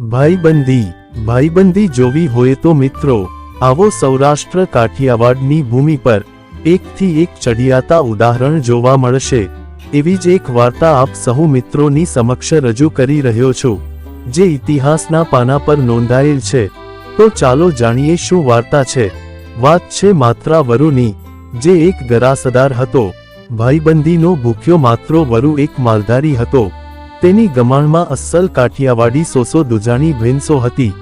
ભાઈબંધી ભાઈબંધી જોવી હોય તો મિત્રો, આવો સૌરાષ્ટ્ર કાઠિયાવાડની ભૂમિ પર એકથી એક ચડિયાતા ઉદાહરણ જોવા મળશે. એવી જ એક વાર્તા આપ સહુ મિત્રોની સમક્ષ રજૂ કરી રહ્યો છું, જે ઇતિહાસના પાના પર નોંધાયેલ છે. તો ચાલો જાણીએ શું વાર્તા છે. વાત છે માત્રા વરુની, જે એક ગરાસદાર હતો. ભાઈબંધીનો ભૂખ્યો માત્રો વરુ એક માલધારી હતો. તેની ગમાણમાં અસલ કાઠિયાવાડી સોસો દુજાણી ભેંસો હતી.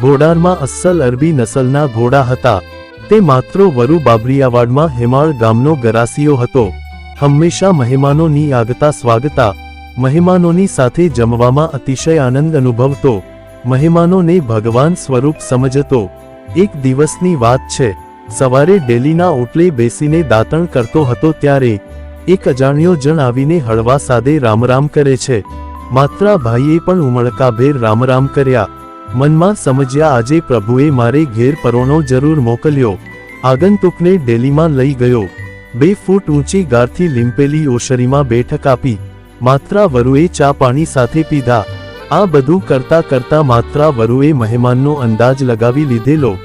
ઘોડારમાં અસ્સલ અરબી નસલના ઘોડા હતા. તે માત્ર વરુ બાબરિયાવાડમાં હેમાળ ગામનો ગરાસીયો હતો. હંમેશા મહેમાનોની આગતા સ્વાગતા, મહેમાનોની સાથે જમવામાં અતિશય આનંદ અનુભવતો, મહેમાનોને ભગવાન સ્વરૂપ સમજતો. એક દિવસની વાત છે, સવારે ડેલીના ઓટલે બેસીને દાંતણ કરતો હતો ત્યારે, એક અજાણ્યો જણ આવીને હળવા સાદે રામ રામ કરે છે. માત્રા ભાઈએ પણ ઉમળકાભેર રામ રામ કર્યા. મનમાં સમજ્યા આજે પ્રભુએ મારે ઘેર પરોણો જરૂર મોકલ્યો. આગંતુકને ડેલીમાં લઈ ગયો. બે ફૂટ ઊંચી ગારથી લીંપેલી ઓશરીમાં બેઠક આપી. માત્રા વરુએ ચા પાણી સાથે પીધા. આ બધું કરતા કરતા માત્રા વરુએ મહેમાનનો અંદાજ લગાવી લીધેલો.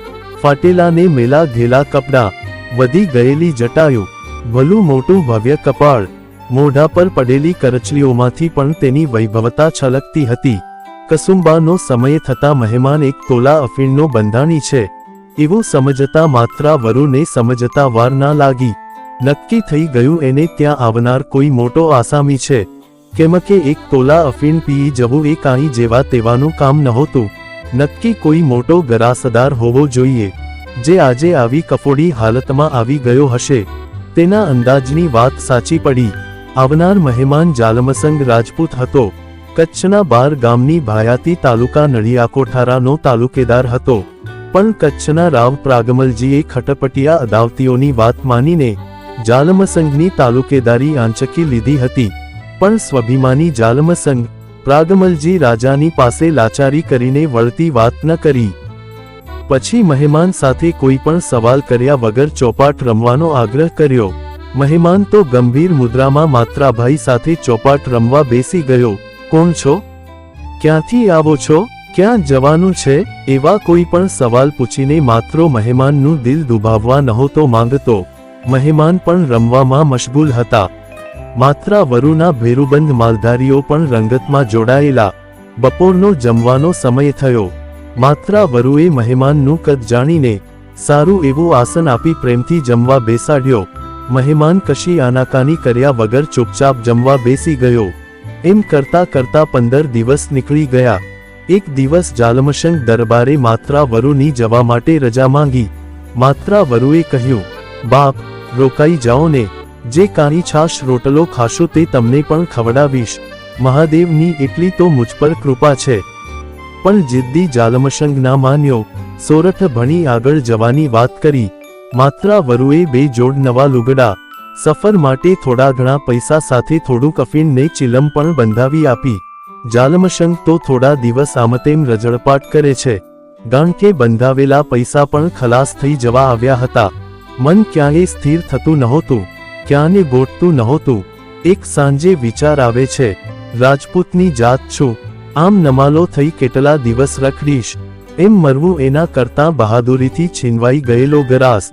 ફાટેલાને મેલા ઘેલા કપડાં, વધી ગયેલી જટાયું, ભલું મોટું ભવ્ય કપાળ મોઢા પર પડેલી કરચલીઓમાંથી પણ તેની વૈભવતા છલકતી હતી. કસુંબાનો સમય થતા મહેમાન એક તોલા અફીણનો બંધાણી છે. એવું સમજતા માત્રા વરુને સમજતા વાર ના લાગી. નક્કી થઈ ગયું એને ત્યાં આવનાર કોઈ મોટો આસામી છે. કેમ કે એક તોલા અફીણ પી જવું એ કાંઈ જેવા તેવાનું કામ નહોતું. નક્કી કોઈ મોટો ગરાસદાર હોવો જોઈએ. જે આજે આવી કફોડી હાલતમાં આવી ગયો હશે. તેના અંદાજની વાત સાચી પડી. આવનાર મહેમાન જાલમસંગ રાજપૂત હતો. કચ્છના બાર ગામની ભાયાતી તાલુકા નડિયાકોઠારાનો તાલુકેદાર હતો. પણ કચ્છના રાવ પ્રાગમલજીએ ખટપટિયા અદાવતીઓની વાત માનીને જાલમસંઘની તાલુકેદારી આંચકી લીધી હતી. પણ સ્વભિમાની જાલમસંઘ પ્રાગમલજી રાજાની પાસે લાચારી કરીને વળતી વાત ન કરી. પછી મહેમાન સાથે કોઈ પણ સવાલ કર્યા વગર ચોપાટ રમવાનો આગ્રહ કર્યો. મહેમાન તો ગંભીર મુદ્રામાં માત્રાભાઈ સાથે ચોપાટ રમવા બેસી ગયો. કોણ છો? ક્યાંથી આવો છો? ક્યાં જવાનું છે? એવા કોઈ પણ સવાલ પૂછીને માત્રો મહેમાનનું દિલ દુભાવવા નહોતો માંગતો. મહેમાન પણ રમવામાં મશગુલ હતા. માત્રા વરુના ભેરુબંધ માલધારીઓ પણ રંગતમાં જોડાયેલા. બપોરનો જમવાનો સમય થયો. માત્રા વરુએ મહેમાનનું કદ જાણીને સારું એવું આસન આપી પ્રેમથી જમવા બેસાડ્યો. મહેમાન કશી આનાકાની કર્યા વગર ચૂપચાપ જમવા બેસી ગયો. એમ કરતા કરતા પંદર દિવસ નીકળી ગયા. એક દિવસ જાલમશંક દરબારે માત્રા વરુની જવા માટે રજા માંગી. માત્રા વરુએ કહ્યું, બાપ, રોકાઈ જાઓ ને. જે કાની છાશ રોટલો ખાશો તે તમને પણ ખવડાવીશ. મહાદેવની એટલી તો મુજ પર કૃપા છે. પણ જિદ્દી જાલમશંગ ના માન્યો, સોરઠ ભણી આગળ જવાની વાત કરી. માત્રા વરુએ બે જોડ નવા લુગડા, સફર માટે થોડા ઘણા પૈસા સાથે થોડું કફીણને ચિલમ પણ બંધાવી આપી. જાલમશંગ તો થોડા દિવસ આમતેમ રજળપાટ કરે છે. ગાંઠે બંધાવેલા પૈસા પણ ખલાસ થઈ જવા આવ્યા હતા. મન ક્યાંય સ્થિર થતું નહોતું ક્યાંને ગોઠતું નહોતું. એક સાંજે વિચાર આવે છે, રાજપૂતની જાત છું. આમ નમાલો થઈ કેટલા દિવસ રખડીશ. એમ મરવું એના કરતાં બહાદુરીથી છીનવાઈ ગયેલો ગરાસ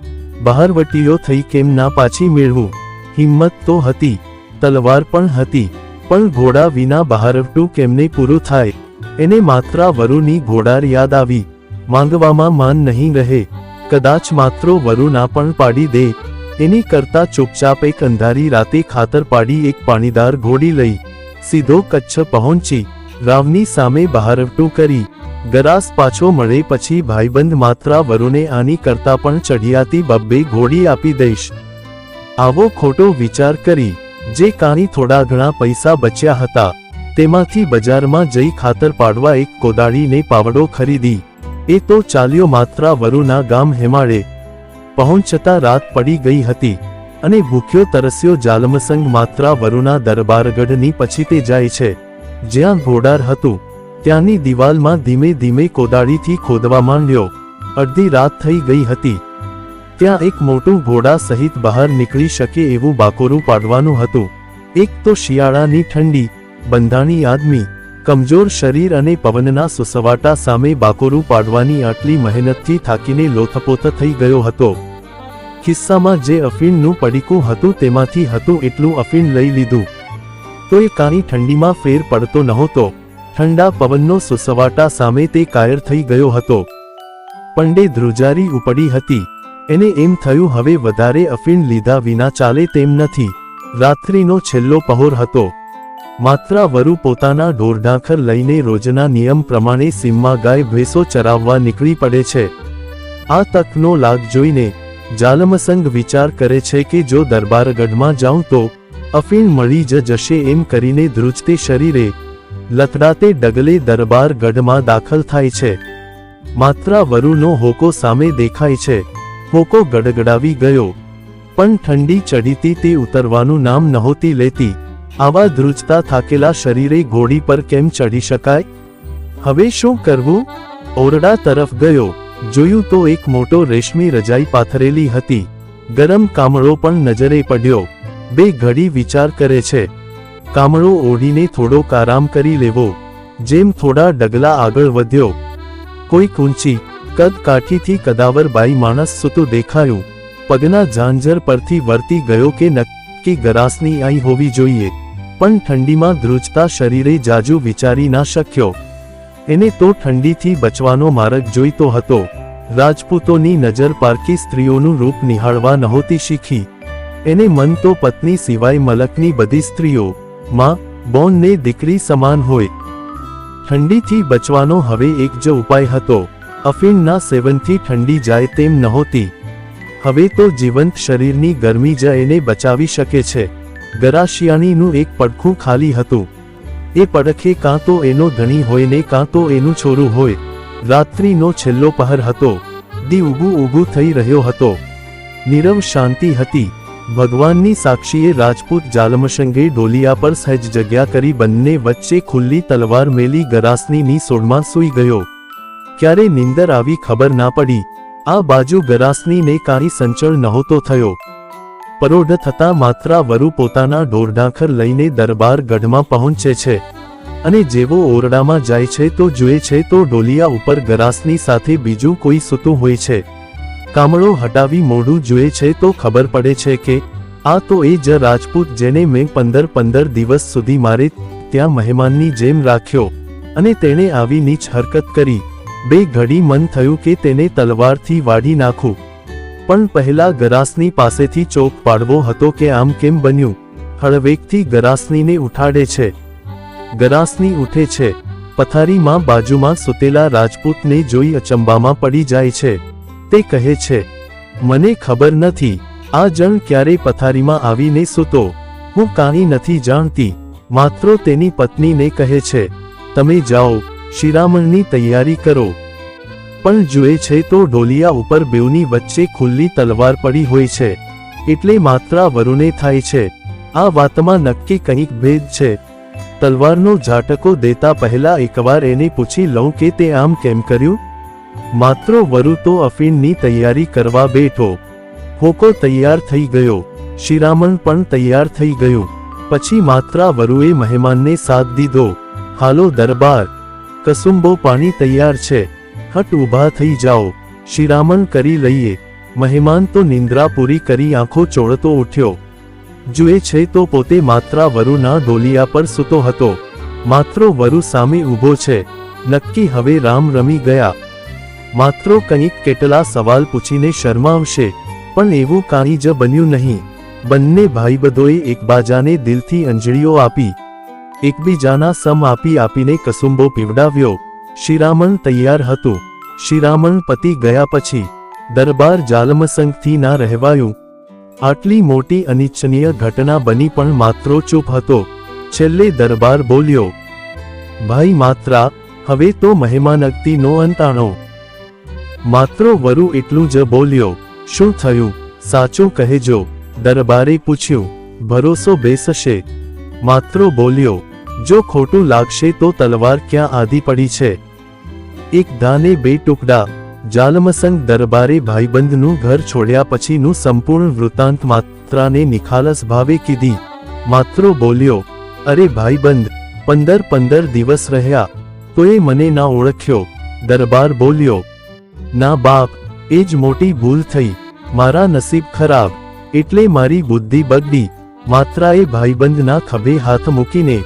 બહારવટીઓ થઈ કેમ ના પાછી મેળવું? હિંમત તો હતી, તલવાર પણ હતી, પણ ઘોડા વિના બહારવટું કેમને પૂરું થાય? એને માત્ર વરુની ઘોડાર યાદ આવી, માંગવામાં માન નહીં રહે, કદાચ માત્રો વરુ ના પણ પાડી દે. એની કરતા ચૂપચાપ એક અંધારી રાતે ખાતર પાડી એક પાણીદાર ઘોડી લઈ, સીધો કચ્છ પહોંચી, રાવની સામે બહારવટું કરી. ગરાસ પાછો મળે પછી ભાઈબંધ માત્રા વરુને આની કરતા પણ ચઢિયાતી બબ્બે ઘોડી આપી દઈશ. આવો ખોટો વિચાર કરી, જે કાણી થોડા ઘણા પૈસા બચ્યા હતા, તેમાંથી બજારમાં જઈ ખાતર પાડવા એક કોદાળીને પાવડો ખરીદી. એ તો ચાલ્યો માત્રા વરુના ગામ હેમાળે. પહોંચતા રાત પડી ગઈ હતી, અને ભૂખ્યો તરસ્યો જાલમસંગ માત્રા વરુના દરબારગઢની પછી તે જાય છે. જ્યાં ઘોડાર હતું ત્યાંની દિવાલમાં ધીમે ધીમે કોદાળીથી ખોદવા માંડ્યો. અડધી રાત થઈ ગઈ હતી. ત્યાં એક મોટું ઘોડા સહિત બહાર નીકળી શકે એવું બાકોરું પાડવાનું હતું. એક તો શિયાળાની ઠંડી, બંધાણી આદમી, કમજોર શરીર અને પવનના સુસવાટા સામે બાકોરું પાડવાની આટલી મહેનતથી થાકીને લોથપોથ થઈ ગયો હતો. ખિસ્સામાં જે અફીણનું પડીકું હતું તેમાંથી હતું એટલું અફીણ લઈ લીધું. તોય કાંઈ ઠંડીમાં ફેર પડતો નહોતો. ઠંડા પવનનો સુસવાટા સામે તે કાયર થઈ ગયો હતો. પંડે ધ્રુજારી ઉપડી હતી. એને એમ થયું, હવે વધારે અફીણ લીધા વિના ચાલે તેમ નથી. રાત્રિનો છેલ્લો પહોર હતો. માત્ર વરુ પોતાના ઢોરઢાંખર લઈને રોજના નિયમ પ્રમાણે સીમમાં ગાય ભેંસો ચરાવવા નીકળી પડે છે. આ તકનો લાગ જોઈને જાલમસંગ વિચાર કરે છે કે જો દરબારગઢમાં જાઉં તો અફીણ મળી જ જશે એમ કરીને ધ્રુજતે શરીરે લથડાતે ડગલે દરબાર ગઢમાં દાખલ થાય છે. માત્ર વરુનો હોકો સામે દેખાય છે. હોકો ગડગડાવી ગયો. પણ ઠંડી ચડીતી તે ઉતરવાનું નામ નહોતી લેતી. આવા ધ્રુજતા થાકેલા શરીરે ઘોડી પર કેમ ચડી શકાય? હવે શું કરવું? ઓરડા તરફ ગયો. જોયું તો એક મોટો રેશમી રજાઈ પાથરેલી હતી. ગરમ કામળો પણ નજરે પડ્યો. બે ઘડી વિચાર કરે છે. કામળો ઓઢીને થોડોક આરામ કરી લેવો. જેમ થોડા ડગલા આગળ વધ્યો. કોઈક ઊંચી કદ કાઠીથી કદાવર માણસ સૂતું દેખાયું. પગના ઝાંઝર પરથી વર્તી ગયો કે નક્કી ગરાસની આઈ હોવી જોઈએ. પણ ઠંડીમાં ધ્રુજતા શરીરે જાજુ વિચારી ના શક્યો. એને તો ઠંડીથી બચવાનો માર્ગ જોઈતો હતો. રાજપૂતોની નજર પારકી સ્ત્રીઓનું રૂપ નિહાળવા નહોતી શીખી. એને મન તો પત્ની સિવાય મલકની બધી સ્ત્રીઓ માં, બોનને દીકરી સમાન હોય. ઠંડીથી બચવાનો હવે એક જ ઉપાય હતો. અફીણના સેવનથી ઠંડી જાય તેમ નહોતી. હવે તો જીવંત શરીરની ગરમી જ એને બચાવી શકે છે. ગરાશિયાણીનું એક પડખું ખાલી હતું. એ પડખે કાં તો એનો ધણી હોય ને કાં તો એનું છોરું હોય. રાત્રિનો છેલ્લો પહર હતો. દી ઊભું ઊભું થઈ રહ્યો હતો. નીરવ શાંતિ હતી. ભગવાનની સાક્ષીએ રાજપૂત જાલમશંગે ડોલિયા પર સહેજ જગ્યા કરી બંને વચ્ચે ખુલ્લી તલવાર મેલી ગરાસનીની સોડમાં સૂઈ ગયો. ક્યારે નિંદર આવી ખબર ના પડી. આ બાજુ ગરાસનીને કાંઈ સંચળ નહોતો થયો. પરોઢ થતા માત્રા વરુ પોતાના ઢોરઢાંખર લઈને દરબાર ગઢમાં પહોંચે છે. અને જેવો ઓરડામાં જાય છે તો જુએ છે તો ડોલિયા ઉપર ગરાસની સાથે બીજું કોઈ સૂતું હોય છે. કામળો હટાવી મોઢું જુએ છે તો ખબર પડે છે કે, આ તો એ જ રાજપૂત જેને મેં પંદર પંદર દિવસ સુધી મારે ત્યાં મહેમાનની જેમ રાખ્યો અને તેણે આવી નીચ હરકત કરી. બે ઘડી મન થયું કે તેને તલવારથી વાઢી નાખું. પણ પહેલા ગરાસની પાસેથી ચોક પાડવો હતો કે આમ કેમ બન્યું? હળવેકથી ગરાસનીને ઉઠાડે છે. ગરાસની ઉઠે છે. પથારીમાં બાજુમાં સૂતેલા રાજપૂતને જોઈ અચંબામાં પડી જાય છે. તે કહે છે, મને ખબર નથી, આ જણ ક્યારે પથારીમાં આવીને સૂતો. હું કાંઈ નથી જાણતી. માત્ર તેની પત્નીને કહે છે, તમે જાઓ, શિરામણની તૈયારી કરો. પણ જુએ છે તો ઢોલિયા ઉપર બેઉની વચ્ચે ખુલ્લી તલવાર પડી હોય છે. એટલે માત્રા વરુને થાય છે. આ વાતમાં નક્કી કંઈક ભેદ છે. તલવારનો ઝાટકો દેતા પહેલા એકવાર એને પૂછી લઉં કે તે આમ કેમ કર્યું? માત્ર વરુ તો અફીણની તૈયારી કરવા બેઠો. હોકો તૈયાર થઈ ગયો. શિરામણ પણ તૈયાર થઈ ગયું. પછી માત્રા વરુએ મહેમાનને સાથ દીધો. હાલો દરબાર. કસુંબો પાણી તૈયાર છે. હટ ઊભા થઈ જાઓ. શિરામણ કરી લઈએ. મહેમાન તો નિંદ્રા પૂરી કરી આંખો ચોળતો ઉઠ્યો. જુએ છે તો પોતે માત્રા વરુના ડોલિયા પર સૂતો હતો. માત્ર વરુ સામે ઊભો છે. નક્કી હવે રામ રમી ગયા. માત્રો કંઈક કેટલા સવાલ પૂછીને શરમાવશે, પણ એવું કાંઈ જ બન્યું નહીં. બંને ભાઈબંધોએ એકબાજાને દિલથી અંજળીઓ આપી, એકબીજાના સમ આપી આપીને કસુંબો પીવડાવ્યો. શિરામણ તૈયાર હતું. શિરામણ પતિ ગયા પછી, દરબાર જાલમસંગથી ના રહેવાયું. આટલી મોટી અનિચ્છનીય ઘટના બની પણ માત્રો ચૂપ હતો. છેલ્લે દરબાર બોલ્યો, ભાઈ માત્રા, હવે તો મહેમાનગતીનો અંતાણો માત્રો વરુ એટલું જ બોલ્યો, શું થયું? સાચું કહેજો. દરબારે પૂછ્યું, ભરોસો બેસશે. માત્રો બોલ્યો, જો ખોટું લાગશે તો તલવાર ક્યાં આધી પડી છે? એક દાને બે ટુકડા, જાલમસંગ દરબારે ભાઈબંધનું ઘર છોડ્યા પછીનું સંપૂર્ણ વૃત્તાંત માત્રાને નિખાલસ ભાવે કીધી. માત્ર બોલ્યો, અરે ભાઈબંધ, પંદર પંદર દિવસ રહ્યા તોએ મને ના ઓળખ્યો. દરબાર બોલ્યો ના બાપ, એ જ મોટી ભૂલ થઈ. મારા નસીબ ખરાબ, એટલે મારી બુદ્ધિ બગડી. માત્રાએ ભાઈબંધના ખભે હાથ મૂકીને,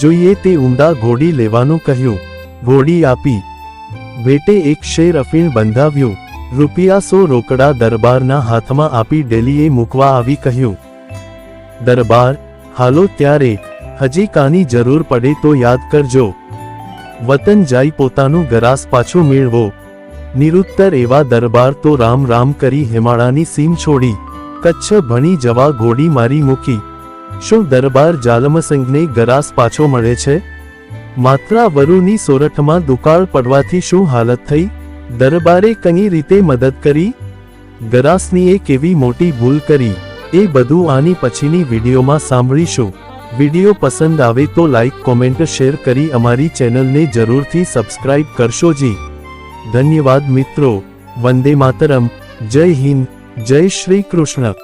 જોઈએ તે ઊંડા ઘોડી લેવાનું કહ્યું. ઘોડી આપી. ભેટે એક શેર અફીણ બંધાવ્યું. રૂપિયા સો રોકડા દરબારના હાથમાં આપી ડેલીએ મૂકવા આવી કહ્યું. દરબાર, હાલો ત્યારે, હજી કાની જરૂર પડે તો યાદ કરજો. વતન જાય પોતાનું ગરાસ પાછું મેળવો. નિરુત્તર એવા દરબાર તો રામ રામ કરી હિમાળાની સીમ છોડી, કચ્છ ભણી જવા ઘોડી મારી મૂકી. શું દરબાર જાલમસંગને ગરાસ પાછો મળે છે? માત્રા વરુની સોરઠમાં દુકાળ પડવાથી શું હાલત થઈ? દરબારે કઈ રીતે મદદ કરી? ગરાસની એ કેવી મોટી ભૂલ કરી? એ બધું આની પછીની વિડીયોમાં સાંભળીશું. વીડિયો પસંદ આવે તો લાઇક કોમેન્ટ, શેર કરી અમારી ચેનલને જરૂરથી સબસ્ક્રાઇબ કરશો જી. ધન્યવાદ મિત્રો વંદે માતરમ જય હિન્દ જય શ્રી કૃષ્ણ.